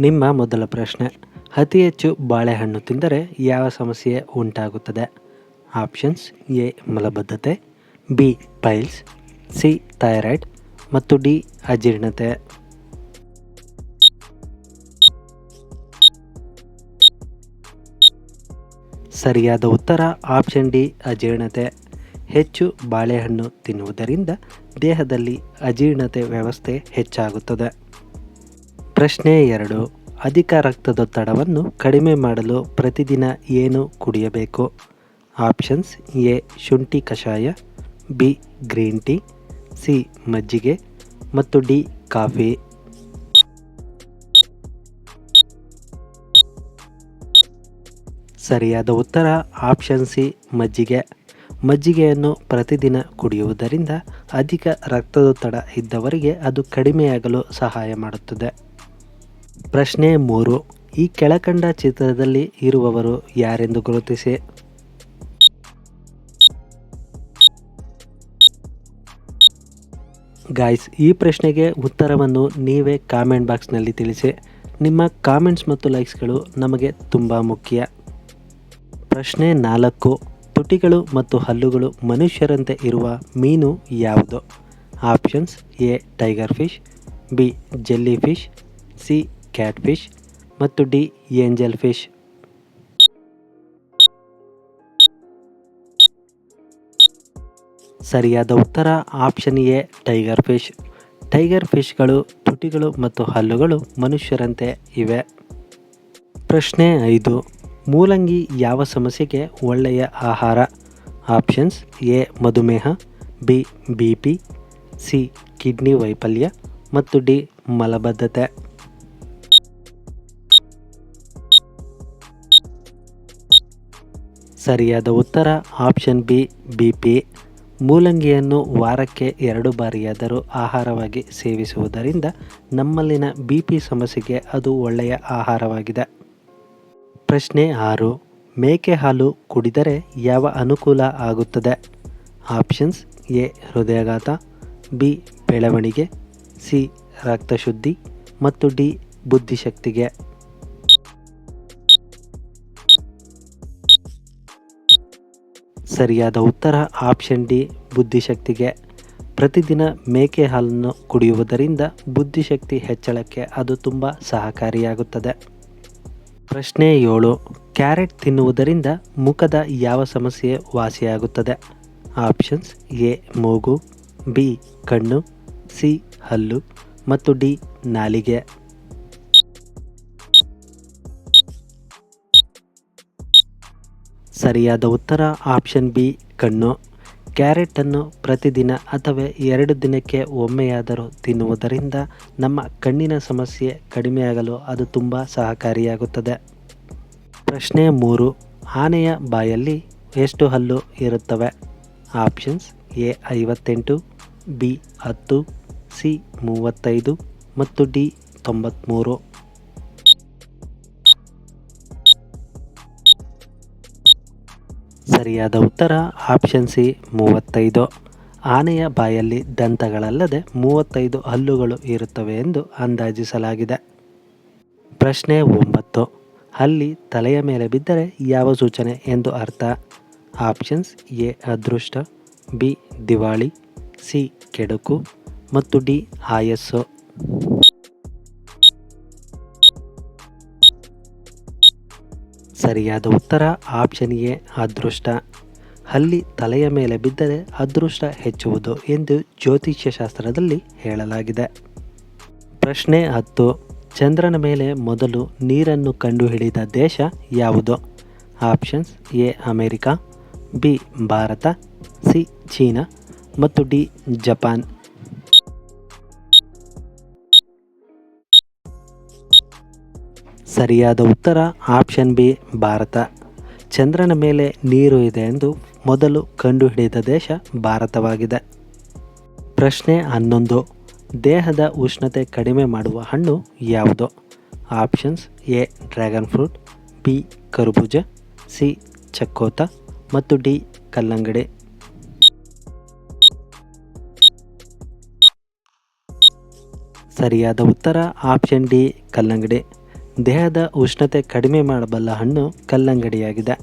ನಿಮ್ಮ ಮೊದಲ ಪ್ರಶ್ನೆ. ಅತಿ ಹೆಚ್ಚು ಬಾಳೆಹಣ್ಣು ತಿಂದರೆ ಯಾವ ಸಮಸ್ಯೆ ಉಂಟಾಗುತ್ತದೆ? ಆಪ್ಷನ್ಸ್ ಎ, ಮಲಬದ್ಧತೆ, ಬಿ, ಪೈಲ್ಸ್, ಸಿ, ಥೈರಾಯ್ಡ್, ಮತ್ತು ಡಿ, ಅಜೀರ್ಣತೆ. ಸರಿಯಾದ ಉತ್ತರ, ಆಪ್ಷನ್ ಡಿ, ಅಜೀರ್ಣತೆ. ಹೆಚ್ಚು ಬಾಳೆಹಣ್ಣು ತಿನ್ನುವುದರಿಂದ ದೇಹದಲ್ಲಿ ಅಜೀರ್ಣತೆ ವ್ಯವಸ್ಥೆ ಹೆಚ್ಚಾಗುತ್ತದೆ. ಪ್ರಶ್ನೆ ಎರಡು. ಅಧಿಕ ರಕ್ತದೊತ್ತಡವನ್ನು ಕಡಿಮೆ ಮಾಡಲು ಪ್ರತಿದಿನ ಏನು ಕುಡಿಯಬೇಕು? ಆಪ್ಷನ್ಸ್ ಎ, ಶುಂಠಿ ಕಷಾಯ, ಬಿ, ಗ್ರೀನ್ ಟೀ, ಸಿ, ಮಜ್ಜಿಗೆ ಮತ್ತು ಡಿ, ಕಾಫಿ. ಸರಿಯಾದ ಉತ್ತರ ಆಪ್ಷನ್ ಸಿ, ಮಜ್ಜಿಗೆ. ಮಜ್ಜಿಗೆಯನ್ನು ಪ್ರತಿದಿನ ಕುಡಿಯುವುದರಿಂದ ಅಧಿಕ ರಕ್ತದೊತ್ತಡ ಇದ್ದವರಿಗೆ ಅದು ಕಡಿಮೆಯಾಗಲು ಸಹಾಯ ಮಾಡುತ್ತದೆ. ಪ್ರಶ್ನೆ ಮೂರು. ಈ ಕೆಳಕಂಡ ಚಿತ್ರದಲ್ಲಿ ಇರುವವರು ಯಾರೆಂದು ಗುರುತಿಸಿ. ಗಾಯ್ಸ್ ಈ ಪ್ರಶ್ನೆಗೆ ಉತ್ತರವನ್ನು ನೀವೇ ಕಾಮೆಂಟ್ ಬಾಕ್ಸ್ನಲ್ಲಿ ತಿಳಿಸಿ. ನಿಮ್ಮ ಕಾಮೆಂಟ್ಸ್ ಮತ್ತು ಲೈಕ್ಸ್ಗಳು ನಮಗೆ ತುಂಬ ಮುಖ್ಯ. ಪ್ರಶ್ನೆ ನಾಲ್ಕು. ತುಟಿಗಳು ಮತ್ತು ಹಲ್ಲುಗಳು ಮನುಷ್ಯರಂತೆ ಇರುವ ಮೀನು ಯಾವುದು? Options A tiger fish B jellyfish C catfish ಮತ್ತು ಡಿ ಏಂಜಲ್ ಫಿಶ್ ಸರಿಯಾದ ಉತ್ತರ option A tiger fish tiger ಫಿಶ್ಗಳು ತುಟಿಗಳು ಮತ್ತು ಹಲ್ಲುಗಳು ಮನುಷ್ಯರಂತೆ ಇವೆ. ಪ್ರಶ್ನೆ ಐದು, ಮೂಲಂಗಿ ಯಾವ ಸಮಸ್ಯೆಗೆ ಒಳ್ಳೆಯ ಆಹಾರ? ಆಪ್ಷನ್ಸ್ ಎ ಮಧುಮೇಹ B B P C kidney ವೈಫಲ್ಯ ಮತ್ತು ಡಿ ಮಲಬದ್ಧತೆ. ಸರಿಯಾದ ಉತ್ತರ ಆಪ್ಷನ್ ಬಿ ಬಿ ಪಿ ಮೂಲಂಗಿಯನ್ನು ವಾರಕ್ಕೆ ಎರಡು ಬಾರಿಯಾದರೂ ಆಹಾರವಾಗಿ ಸೇವಿಸುವುದರಿಂದ ನಮ್ಮಲ್ಲಿನ ಬಿ ಪಿ ಸಮಸ್ಯೆಗೆ ಅದು ಒಳ್ಳೆಯ ಆಹಾರವಾಗಿದೆ. ಪ್ರಶ್ನೆ ಆರು, ಮೇಕೆ ಹಾಲು ಕುಡಿದರೆ ಯಾವ ಅನುಕೂಲ ಆಗುತ್ತದೆ? ಆಪ್ಷನ್ಸ್ ಎ, ಹೃದಯಾಘಾತ, ಬಿ, ಬೆಳವಣಿಗೆ, ಸಿ, ರಕ್ತಶುದ್ಧಿ ಮತ್ತು ಡಿ, ಬುದ್ಧಿಶಕ್ತಿಗೆ. ಸರಿಯಾದ ಉತ್ತರ ಆಪ್ಷನ್ ಡಿ, ಬುದ್ಧಿಶಕ್ತಿಗೆ. ಪ್ರತಿದಿನ ಮೇಕೆ ಹಾಲನ್ನು ಕುಡಿಯುವುದರಿಂದ ಬುದ್ಧಿಶಕ್ತಿ ಹೆಚ್ಚಳಕ್ಕೆ ಅದು ತುಂಬ ಸಹಕಾರಿಯಾಗುತ್ತದೆ. ಪ್ರಶ್ನೆ ಏಳು, ಕ್ಯಾರೆಟ್ ತಿನ್ನುವುದರಿಂದ ಮುಖದ ಯಾವ ಸಮಸ್ಯೆ ವಾಸಿಯಾಗುತ್ತದೆ? ಆಪ್ಷನ್ಸ್ ಎ, ಮೂಗು, ಬಿ, ಕಣ್ಣು, ಸಿ, ಹಲ್ಲು ಮತ್ತು ಡಿ, ನಾಲಿಗೆ. ಸರಿಯಾದ ಉತ್ತರ ಆಪ್ಷನ್ ಬಿ, ಕಣ್ಣು. ಕ್ಯಾರೆಟನ್ನು ಪ್ರತಿದಿನ ಅಥವಾ ಎರಡು ದಿನಕ್ಕೆ ಒಮ್ಮೆಯಾದರೂ ತಿನ್ನುವುದರಿಂದ ನಮ್ಮ ಕಣ್ಣಿನ ಸಮಸ್ಯೆ ಕಡಿಮೆಯಾಗಲು ಅದು ತುಂಬ ಸಹಕಾರಿಯಾಗುತ್ತದೆ. ಪ್ರಶ್ನೆ ಮೂರು, ಆನೆಯ ಬಾಯಲ್ಲಿ ಎಷ್ಟು ಹಲ್ಲು ಇರುತ್ತವೆ? ಆಪ್ಷನ್ಸ್ ಎ, ಐವತ್ತೆಂಟು, ಬಿ, ಹತ್ತು, ಸಿ, ಮೂವತ್ತೈದು ಮತ್ತು ಡಿ ತೊಂಬತ್ತ್ಮೂರು ಸರಿಯಾದ ಉತ್ತರ ಆಪ್ಷನ್ ಸಿ ಮೂವತ್ತೈದು. ಆನೆಯ ಬಾಯಲ್ಲಿ ದಂತಗಳಲ್ಲದೆ ಮೂವತ್ತೈದು ಹಲ್ಲುಗಳು ಇರುತ್ತವೆ ಎಂದು ಅಂದಾಜಿಸಲಾಗಿದೆ. ಪ್ರಶ್ನೆ ಒಂಬತ್ತು. ಅಲ್ಲಿ ತಲೆಯ ಮೇಲೆ ಬಿದ್ದರೆ ಯಾವ ಸೂಚನೆ ಎಂದು ಅರ್ಥ? ಆಪ್ಷನ್ಸ್ ಎ, ಅದೃಷ್ಟ, ಬಿ, ದಿವಾಳಿ, ಸಿ, ಕೆಡುಕು ಮತ್ತು ಡಿ, ಆಯಸ್ಸು. ಸರಿಯಾದ ಉತ್ತರ ಆಪ್ಷನ್ ಎ, ಅದೃಷ್ಟ. ಅಲ್ಲಿ ತಲೆಯ ಮೇಲೆ ಬಿದ್ದರೆ ಅದೃಷ್ಟ ಹೆಚ್ಚುವುದು ಎಂದು ಜ್ಯೋತಿಷ್ಯಶಾಸ್ತ್ರದಲ್ಲಿ ಹೇಳಲಾಗಿದೆ. ಪ್ರಶ್ನೆ ಹತ್ತು, ಚಂದ್ರನ ಮೇಲೆ ಮೊದಲು ನೀರನ್ನು ಕಂಡುಹಿಡಿದ ದೇಶ ಯಾವುದು? Options A, America, B, Bharat, C, China ಮತ್ತು ಡಿ, ಜಪಾನ್. ಸರಿಯಾದ ಉತ್ತರ ಆಪ್ಷನ್ ಬಿ, ಭಾರತ. ಚಂದ್ರನ ಮೇಲೆ ನೀರು ಇದೆ ಎಂದು ಮೊದಲು ಕಂಡುಹಿಡಿದ ದೇಶ ಭಾರತವಾಗಿದೆ. ಪ್ರಶ್ನೆ ಹನ್ನೊಂದು. ದೇಹದ ಉಷ್ಣತೆ ಕಡಿಮೆ ಮಾಡುವ ಹಣ್ಣು ಯಾವುದು? Options A, dragon fruit, B, ಕರ್ಬೂಜ, ಸಿ, ಚಕ್ಕೋತ ಮತ್ತು ಡಿ, ಕಲ್ಲಂಗಡಿ. ಸರಿಯಾದ ಉತ್ತರ ಆಪ್ಷನ್ ಡಿ, ಕಲ್ಲಂಗಡಿ. ದೇಹದ ಉಷ್ಣತೆ ಕಡಿಮೆ ಮಾಡಬಲ್ಲ ಹಣ್ಣು ಕಲ್ಲಂಗಡಿಯಾಗಿದೆ.